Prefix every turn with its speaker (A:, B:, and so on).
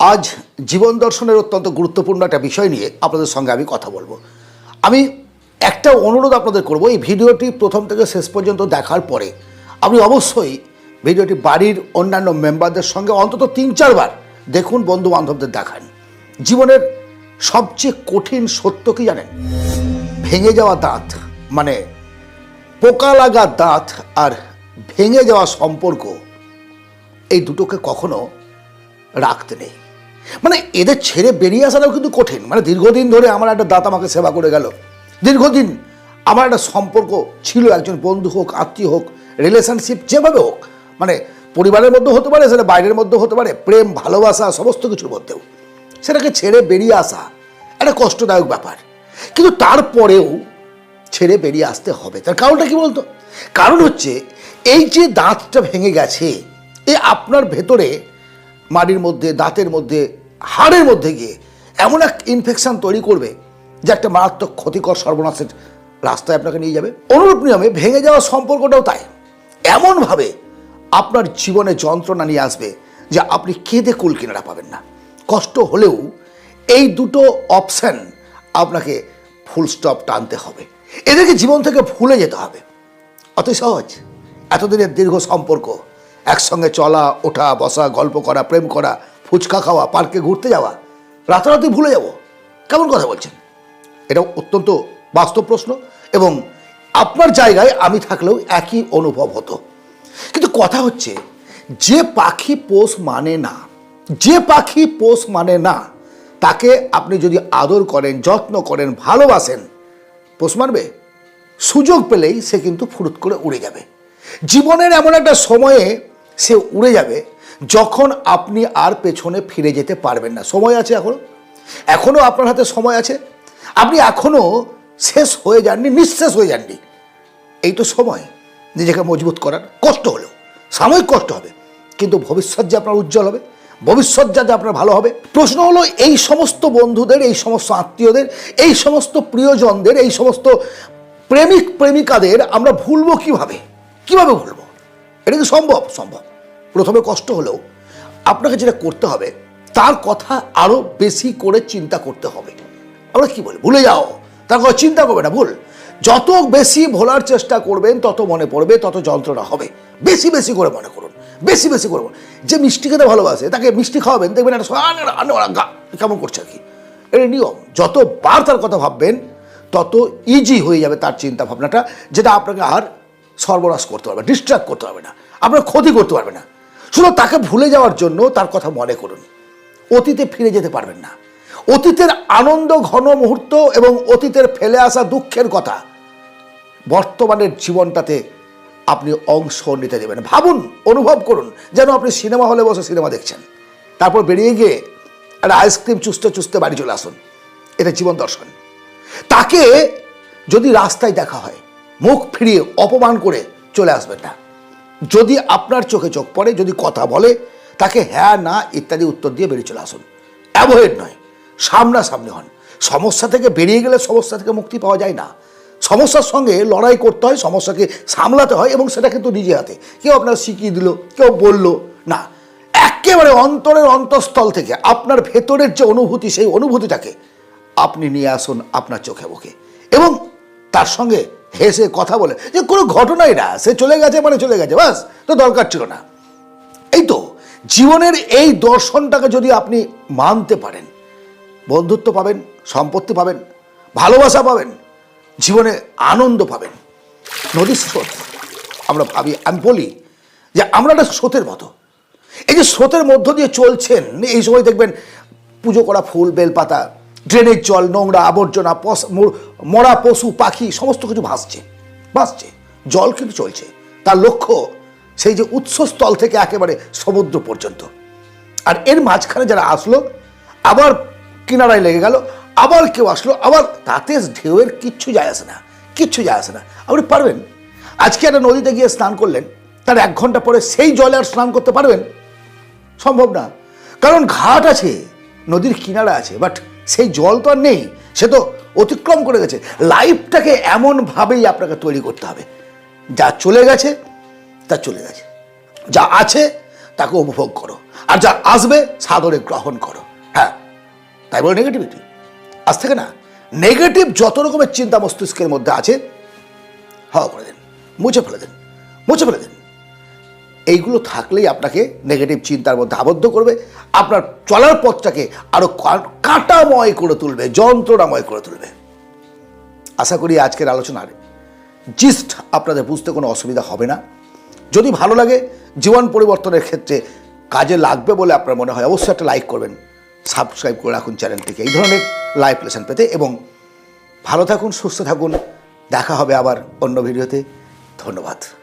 A: আজ জীবন দর্শনের অত্যন্ত গুরুত্বপূর্ণ একটা বিষয় নিয়ে আপনাদের সঙ্গে আমি কথা বলব। আমি একটা অনুরোধ আপনাদের করব, এই ভিডিওটি প্রথম থেকে শেষ পর্যন্ত দেখার পরে আপনি অবশ্যই ভিডিওটি বাড়ির অন্যান্য মেম্বারদের সঙ্গে অন্তত তিন চারবার দেখুন বন্ধু বান্ধবদের দেখান। জীবনের সবচেয়ে কঠিন সত্য কি জানেন? ভেঙে যাওয়া দাঁত মানে পোকা লাগা দাঁত আর ভেঙে যাওয়া সম্পর্ক, এই দুটোকে কখনো রাখতে নেই। মানে এদের ছেড়ে বেরিয়ে আসাটাও কিন্তু কঠিন। মানে দীর্ঘদিন ধরে আমার একটা দাঁত আমাকে সেবা করে গেল। দীর্ঘদিন আমার একটা সম্পর্ক ছিল, একজন বন্ধু হোক, আত্মীয় হোক রিলেশনশিপ যেভাবে হোক মানে পরিবারের মধ্যে হতে পারে, সেটা বাইরের মধ্যে হতে পারে, প্রেম, ভালোবাসা, সমস্ত কিছুর মধ্যেও। সেটাকে ছেড়ে বেরিয়ে আসা একটা কষ্টদায়ক ব্যাপার। কিন্তু তারপরেও ছেড়ে বেরিয়ে আসতে হবে। তার কারণটা কি বলতো? কারণ হচ্ছে এই যে দাঁতটা ভেঙে গেছে, এ আপনার ভেতরে মাড়ির মধ্যে, দাঁতের মধ্যে হাড়ের মধ্যে গিয়ে এমন এক ইনফেকশন তৈরি করবে যে একটা মারাত্মক ক্ষতিকর সর্বনাশের রাস্তায় আপনাকে নিয়ে যাবে। অনুরূপ নিয়মে ভেঙে যাওয়া সম্পর্কটাও তাই। এমনভাবে আপনার জীবনে যন্ত্রণা নিয়ে আসবে যে আপনি কেঁদে কুল কিনারা পাবেন না। কষ্ট হলেও এই দুটো অপশান আপনাকে ফুল স্টপ টানতে হবে। এদেরকে জীবন থেকে ভুলে যেতে হবে। অত সহজ। এতদিনের দীর্ঘ সম্পর্ক, একসঙ্গে চলা, ওঠা, বসা, গল্প করা, প্রেম করা ফুচকা খাওয়া, পার্কে ঘুরতে যাওয়া, রাতারাতি ভুলে যাব। কেমন কথা বলছেন? এটা অত্যন্ত বাস্তব প্রশ্ন এবং আপনার জায়গায় আমি থাকলেও একই অনুভব হতো। কিন্তু কথা হচ্ছে, যে পাখি পোষ মানে না, যে পাখি পোষ মানে না, তাকে আপনি যদি আদর করেন, যত্ন করেন, ভালোবাসেন, পোষ মানবে? সুযোগ পেলেই সে কিন্তু ফুরুত করে উড়ে যাবে। জীবনের এমন একটা সময়ে সে উড়ে যাবে যখন আপনি আর পেছনে ফিরে যেতে পারবেন না। সময় আছে এখনও? এখনও আপনার হাতে সময় আছে? আপনি এখনও শেষ হয়ে যাননি, নিঃশেষ হয়ে যাননি। এই তো সময়, নিজেকে মজবুত করার কষ্ট হলেও, সাময়িক কষ্ট হবে। কিন্তু ভবিষ্যৎ যে আপনার উজ্জ্বল হবে, ভবিষ্যৎ যাতে আপনার ভালো হবে, প্রশ্ন হলো এই সমস্ত বন্ধুদের, এই সমস্ত আত্মীয়দের, এই সমস্ত প্রিয়জনদের, এই সমস্ত প্রেমিক প্রেমিকাদের আমরা ভুলবো কীভাবে? কীভাবে ভুলবো? এটা কি সম্ভব সম্ভব। প্রথমে কষ্ট হলেও আপনাকে যেটা করতে হবে, তার কথা আরও বেশি করে চিন্তা করতে হবে। আমরা কি বলি? ভুলে যাও। তার কথা চিন্তা করবে না, ভুল। যত বেশি ভোলার চেষ্টা করবেন, তত মনে পড়বে, তত যন্ত্রণা হবে। বেশি বেশি করে মনে করুন। বেশি বেশি করে মনে- যে মিষ্টি খেতে ভালোবাসে, তাকে মিষ্টি খাওয়াবেন, দেখবেন একটা কেমন করছে কি। এটা নিয়ম। যতবার তার কথা ভাববেন, তত ইজি হয়ে যাবে তার চিন্তা ভাবনাটা, যেটা আপনাকে আর সর্বনাশ করতে পারবে ডিস্ট্র্যাক্ট করতে পারবে না, আপনার ক্ষতি করতে পারবে না। শুধু তাকে ভুলে যাওয়ার জন্য তার কথা মনে করুন। অতীতে ফিরে যেতে পারবেন না। অতীতের আনন্দ ঘন মুহূর্ত এবং অতীতের ফেলে আসা দুঃখের কথা বর্তমানের জীবনটাতে আপনি অংশ নিতে দেবেন। ভাবুন, অনুভব করুন, যেন আপনি সিনেমা হলে বসে সিনেমা দেখছেন। তারপর বেরিয়ে গিয়ে একটা আইসক্রিম চুষতে চুষতে বাড়ি চলে আসুন। এটা জীবন দর্শন। তাকে যদি রাস্তায় দেখা হয় মুখ ফিরিয়ে অপমান করে চলে আসবেন না। যদি আপনার চোখে চোখ পড়ে, যদি কথা বলে, তাকে হ্যাঁ না ইত্যাদি উত্তর দিয়ে বেরিয়ে চলে আসুন। অ্যাভয়েড নয়, সামনাসামনি হন। সমস্যা থেকে বেরিয়ে গেলে সমস্যা থেকে মুক্তি পাওয়া যায় না। সমস্যার সঙ্গে লড়াই করতে হয়, সমস্যাকে সামলাতে হয় এবং সেটা কিন্তু নিজে হাতে। কেউ আপনার শিখিয়ে দিল, কেউ বলল, না। একেবারে অন্তরের অন্তঃস্থল থেকে আপনার ভেতরের যে অনুভূতি, সেই অনুভূতিটাকে আপনি নিয়ে আসুন আপনার চোখে মুখে। এবং তার সঙ্গে হেসে কথা বলে যে কোনো ঘটনাই না, সে চলে গেছে মানে চলে গেছে, বাস, তো দরকার ছিল না। এই তো জীবনের এই দর্শনটাকে যদি আপনি মানতে পারেন, বন্ধুত্ব পাবেন, সম্পত্তি পাবেন, ভালোবাসা পাবেন, জীবনে আনন্দ পাবেন নদীর স্রোত, আমরা ভাবি, আমি বলি যে আমরা একটা স্রোতের মতো। এই যে স্রোতের মধ্য দিয়ে চলছেন, এই সময় দেখবেন পুজো করা ফুল, বেলপাতা ড্রেনের জল, নোংরা আবর্জনা মরা পশু, পাখি, সমস্ত কিছু ভাসছে ভাসছে। জল কিন্তু চলছে। তার লক্ষ্য সেই যে উৎসস্থল থেকে একেবারে সমুদ্র পর্যন্ত। আর এর মাঝখানে যারা আসলো, আবার কিনারায় লেগে গেল, আবার কেউ আসলো, আবার তাতে ঢেউয়ের কিচ্ছু যায় আসে না, কিচ্ছু যায় আসে না। আপনি পারবেন? আজকে একটা নদীতে গিয়ে স্নান করলেন, তার এক ঘণ্টা পরে সেই জলে আর স্নান করতে পারবেন? সম্ভব না। কারণ ঘাট আছে নদীর কিনারা আছে বাট সেই জল তো আর নেই, সে তো অতিক্রম করে গেছে। লাইফটাকে এমনভাবেই আপনাকে তৈরি করতে হবে। যা চলে গেছে, তা চলে গেছে। যা আছে, তাকে উপভোগ করো। আর যা আসবে, সাদরে গ্রহণ করো। হ্যাঁ তাই বলে নেগেটিভিটি আজ থেকে না নেগেটিভ যত রকমের চিন্তা মস্তিষ্কের মধ্যে আছে, হাওয়া করে দিন, মুছে ফেলে দিন, মুছে ফেলে দিন। এইগুলো থাকলেই আপনাকে নেগেটিভ চিন্তার মধ্যে আবদ্ধ করবে। আপনার চলার পথটাকে আরও কা- কাঁটাময় করে তুলবে, যন্ত্রণাময় করে তুলবে। আশা করি আজকের আলোচনার জিস্ট আপনাদের বুঝতে কোনো অসুবিধা হবে না। যদি ভালো লাগে, জীবন পরিবর্তনের ক্ষেত্রে কাজে লাগবে বলে আপনার মনে হয়, অবশ্যই একটা লাইক করবেন। সাবস্ক্রাইব করে রাখুন চ্যানেলটিকে। এই ধরনের লাইভ লেসন পেতে এবং ভালো থাকুন, সুস্থ থাকুন। দেখা হবে আবার অন্য ভিডিওতে ধন্যবাদ।